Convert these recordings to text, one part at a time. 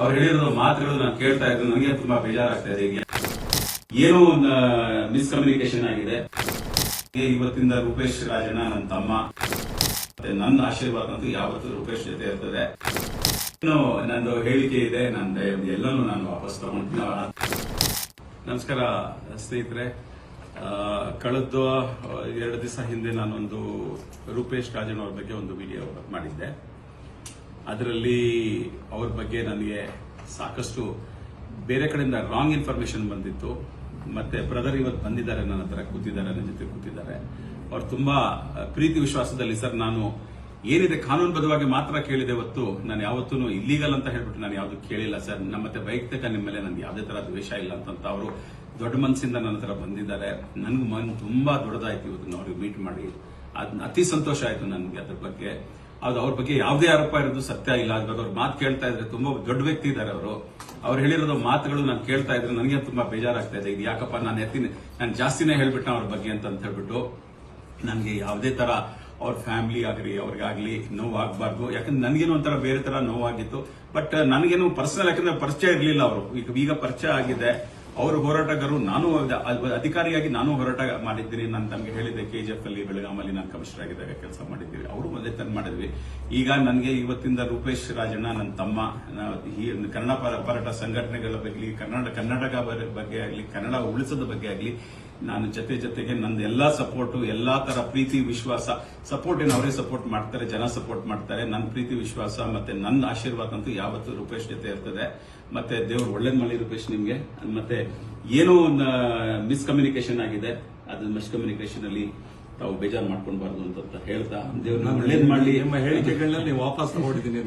ಅವ್ರು ಹೇಳಿರೋ ಮಾತುಗಳು ನಾನು ಕೇಳ್ತಾ ಇದ್ದೆ ನನಗೆ ತುಂಬಾ ಬೇಜಾರಾಗ್ತಾ ಇದೆ ಏನೋ ಒಂದು ಮಿಸ್ಕಮ್ಯುನಿಕೇಶನ್ ಆಗಿದೆ. ಇವತ್ತಿಂದ ರೂಪೇಶ್ ರಾಜಣ್ಣ ನನ್ನ ತಮ್ಮ. ಮತ್ತೆ ನನ್ನ ಆಶೀರ್ವಾದ ಅಂತೂ ಯಾವತ್ತೂ ರೂಪೇಶ್ ಜೊತೆ ಇರ್ತದೆ. ನಂದು ಹೇಳಿಕೆ ಇದೆ ನನ್ನ ಎಲ್ಲನೂ ನಾನು ವಾಪಸ್ ತಗೊಂಡ್ತೀನಿ ನಮಸ್ಕಾರ, ಸ್ನೇಹಿತರೆ. ಕಳೆದ ಎರಡು ದಿವಸ ಹಿಂದೆ ನಾನೊಂದು ರೂಪೇಶ್ ರಾಜಣ್ಣ ಅವ್ರ ಬಗ್ಗೆ ಒಂದು ವಿಡಿಯೋ ಮಾಡಿದ್ದೆ. ಅದರಲ್ಲಿ ಅವ್ರ ಬಗ್ಗೆ ನನಗೆ ಸಾಕಷ್ಟು ಬೇರೆ ಕಡೆಯಿಂದ ರಾಂಗ್ ಇನ್ಫಾರ್ಮೇಶನ್ ಬಂದಿತ್ತು. ಮತ್ತೆ ಬ್ರದರ್ ಇವತ್ತು ಬಂದಿದ್ದಾರೆ, ನನ್ನ ಹತ್ರ ಕೂತಿದ್ದಾರೆ, ನನ್ನ ಜೊತೆ ಕೂತಿದ್ದಾರೆ. ಅವ್ರು ತುಂಬಾ ಪ್ರೀತಿ ವಿಶ್ವಾಸದಲ್ಲಿ, ಸರ್, ನಾನು ಏನಿದೆ ಕಾನೂನುಬದ್ಧವಾಗಿ ಮಾತ್ರ ಕೇಳಿದೆ ಹೊತ್ತು, ನಾನು ಯಾವತ್ತೂ ಇಲ್ಲೀಗಲ್ ಅಂತ ಹೇಳ್ಬಿಟ್ಟು ನಾನು ಯಾವ್ದು ಕೇಳಿಲ್ಲ, ಸರ್. ನಮ್ಮ ಮತ್ತೆ ವೈಯಕ್ತಿಕ ನಿಮ್ಮ ಮೇಲೆ ನನಗೆ ಯಾವುದೇ ತರ ದ್ವೇಷ ಇಲ್ಲ ಅಂತ ಅವರು ದೊಡ್ಡ ಮನಸ್ಸಿಂದ ನನ್ನ ಹತ್ರ ಬಂದಿದ್ದಾರೆ. ನನ್ಗೆ ಮನ್ ತುಂಬಾ ದೊಡ್ಡದಾಯ್ತು ಇವತ್ತು ಅವ್ರಿಗೆ ಮೀಟ್ ಮಾಡಿ. ಅದ್ ಅತಿ ಸಂತೋಷ ಆಯ್ತು ನನಗೆ ಅದ್ರ ಬಗ್ಗೆ. ಅದು ಅವ್ರ ಬಗ್ಗೆ ಯಾವುದೇ ಆರೋಪ ಇರೋದು ಸತ್ಯ ಇಲ್ಲ ಅದ್ರ ಅವ್ರ ಮಾತು ಕೇಳ್ತಾ ಇದ್ರೆ ತುಂಬಾ ದೊಡ್ಡ ವ್ಯಕ್ತಿ ಇದ್ದಾರೆ ಅವರು. ಅವ್ರು ಹೇಳಿರೋದು ಮಾತುಗಳು ನಾನು ಕೇಳ್ತಾ ಇದ್ರೆ ನನಗೆ ತುಂಬಾ ಬೇಜಾರಾಗ್ತಾ ಇದೆ. ಇದು ಯಾಕಪ್ಪ ನಾನು ಎತ್ತೀನಿ ನಾನು ಜಾಸ್ತಿನೇ ಹೇಳ್ಬಿಟ್ಟೆ ಅವ್ರ ಬಗ್ಗೆ ಅಂತ ಅಂತ ಹೇಳ್ಬಿಟ್ಟು ನನಗೆ ಯಾವುದೇ ತರ ಅವ್ರ ಫ್ಯಾಮಿಲಿ ಆಗಲಿ, ಅವ್ರಿಗಾಗ್ಲಿ ನೋವಾಗಬಾರ್ದು. ಯಾಕಂದ್ರೆ ನನಗೇನು ಒಂಥರ ಬೇರೆ ತರ ನೋವಾಗಿತ್ತು. ಬಟ್ ನನಗೇನು ಪರ್ಸನಲ್ ಯಾಕಂದ್ರೆ ಪರಿಚಯ ಇರಲಿಲ್ಲ ಅವರು. ಈಗ ಈಗ ಪರಿಚಯ ಆಗಿದೆ. ಅವರು ಹೋರಾಟಗಾರರು, ನಾನು ಅಧಿಕಾರಿಯಾಗಿ ನಾನು ಹೋರಾಟ ಮಾಡಿದ್ದೀನಿ. ನಾನು ತಮಗೆ ಹೇಳಿದ್ದೆ ಕೆಜಿಎಫ್ ಅಲ್ಲಿ ಬೆಳಗಾಮಲ್ಲಿ ನಾನು ಕಮಿಷನರ್ ಆಗಿದ್ದಾಗ ಕೆಲಸ ಮಾಡಿದ್ದೀವಿ. ಅವರು ಮೊದಲೇ ತಂದು ಮಾಡಿದ್ವಿ. ಈಗ ನನಗೆ ಇವತ್ತಿಂದ ರೂಪೇಶ್ ರಾಜಣ್ಣ, ನನ್ನ ತಮ್ಮ ಕನ್ನಡ ಪರ- ಹೋರಾಟ ಸಂಘಟನೆಗಳ ಬಗ್ಗೆ, ಕನ್ನಡ ಕನ್ನಡಕ ಬಗ್ಗೆ ಆಗಲಿ, ಕನ್ನಡ ಉಳಿಸೋದ ಬಗ್ಗೆ ಆಗಲಿ ನಾನು ಜೊತೆ ಜೊತೆಗೆ ನಂದು ಎಲ್ಲಾ ಸಪೋರ್ಟ್ ಎಲ್ಲಾ ತರ ಪ್ರೀತಿ, ವಿಶ್ವಾಸ ಸಪೋರ್ಟ್ ಏನು ಅವರೇ ಸಪೋರ್ಟ್ ಮಾಡ್ತಾರೆ, ಜನ ಸಪೋರ್ಟ್ ಮಾಡ್ತಾರೆ ನನ್ನ ಪ್ರೀತಿ, ವಿಶ್ವಾಸ ಮತ್ತೆ ನನ್ನ ಆಶೀರ್ವಾದ ಅಂತೂ ಯಾವತ್ತೂ ರೂಪೇಶ್ ಜೊತೆ ಇರ್ತದೆ. ಮತ್ತೆ ದೇವ್ರು ಒಳ್ಳೇದ್ ಮಾಡಿ ರೂಪೇಶ್ ನಿಮ್ಗೆ. ಮತ್ತೆ ಏನೋ ಒಂದು ಮಿಸ್ಕಮ್ಯುನಿಕೇಶನ್ ಆಗಿದೆ. ಅದು ಮಿಸ್ಕಮ್ಯುನಿಕೇಶನ್ ಅಲ್ಲಿ ತಾವು ಬೇಜಾರು ಮಾಡ್ಕೊಳ್ಬಾರ್ದು ಅಂತ ಹೇಳ್ತಾ ದೇವ್ರು ಒಳ್ಳೇದ್ ಮಾಡ್ಲಿ? ನಿಮ್ಮ ಹೇಳಿಕೆಗಳನ್ನ ನೀವು ವಾಪಸ್ ತಗೊಂಡಿದ್ದೀನಿ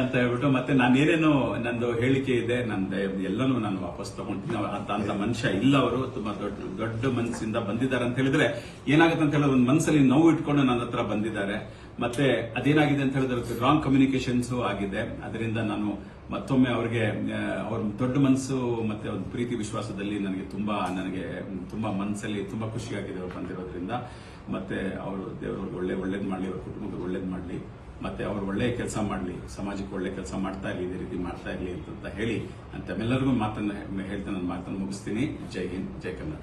ಅಂತ ಹೇಳ್ಬಿಟ್ಟು ಮತ್ತೆ ನಾನೇನೇನು ನಂದು ಹೇಳಿಕೆ ಇದೆ ನಂದು ಎಲ್ಲನೂ ನಾನು ವಾಪಸ್ ತಗೊಂಡಿದ್ದೀನಿ. ಅಂತ ಅಂತ ಮನುಷ್ಯ ಇಲ್ಲ ಅವರು ತುಂಬಾ ದೊಡ್ಡ ದೊಡ್ಡ ಮನಸ್ಸಿಂದ ಬಂದಿದ್ದಾರೆ ಅಂತ ಹೇಳಿದ್ರೆ ಏನಾಗುತ್ತೆ ಅಂತ ಹೇಳಿದ್ರೆ ಒಂದು ಮನಸ್ಸಲ್ಲಿ ನೋವು ಇಟ್ಕೊಂಡು ನನ್ನ ಹತ್ರ ಬಂದಿದ್ದಾರೆ. ಮತ್ತೆ ಅದೇನಾಗಿದೆ ಅಂತ ಹೇಳಿದ್ರೆ ರಾಂಗ್ ಕಮ್ಯುನಿಕೇಶನ್ಸ್ ಆಗಿದೆ. ಅದರಿಂದ ನಾನು ಮತ್ತೊಮ್ಮೆ ಅವರಿಗೆ ಅವ್ರ ದೊಡ್ಡ ಮನಸ್ಸು ಮತ್ತೆ ಒಂದು ಪ್ರೀತಿ ವಿಶ್ವಾಸದಲ್ಲಿ ನನಗೆ ತುಂಬಾ ನನಗೆ ತುಂಬಾ ಮನಸ್ಸಲ್ಲಿ ತುಂಬಾ ಖುಷಿಯಾಗಿದೆ ಅವ್ರು ಬಂದಿರೋದ್ರಿಂದ. ಮತ್ತೆ ಅವರು ದೇವರವ್ರಿಗೆ ಒಳ್ಳೆ, ಒಳ್ಳೇದ್ ಮಾಡಲಿ, ಅವ್ರ ಕುಟುಂಬಕ್ಕೆ ಒಳ್ಳೇದ್ ಮಾಡಲಿ. ಮತ್ತೆ ಅವ್ರು ಒಳ್ಳೆ ಕೆಲಸ ಮಾಡಲಿ, ಸಮಾಜಕ್ಕೆ ಒಳ್ಳೆ ಕೆಲಸ ಮಾಡ್ತಾ ಇರಲಿ, ಇದೇ ರೀತಿ ಮಾಡ್ತಾ ಇರಲಿ ಅಂತ ಹೇಳಿ ಅಂತ ಎಲ್ಲರಿಗೂ ಮಾತನ್ನ, ಹೇಳ್ತಾ ನನ್ನ ಮಾತನ್ನು ಮುಗಿಸ್ತೀನಿ. ಜೈ ಹಿಂದ್, ಜೈ ಕನ್ನಡ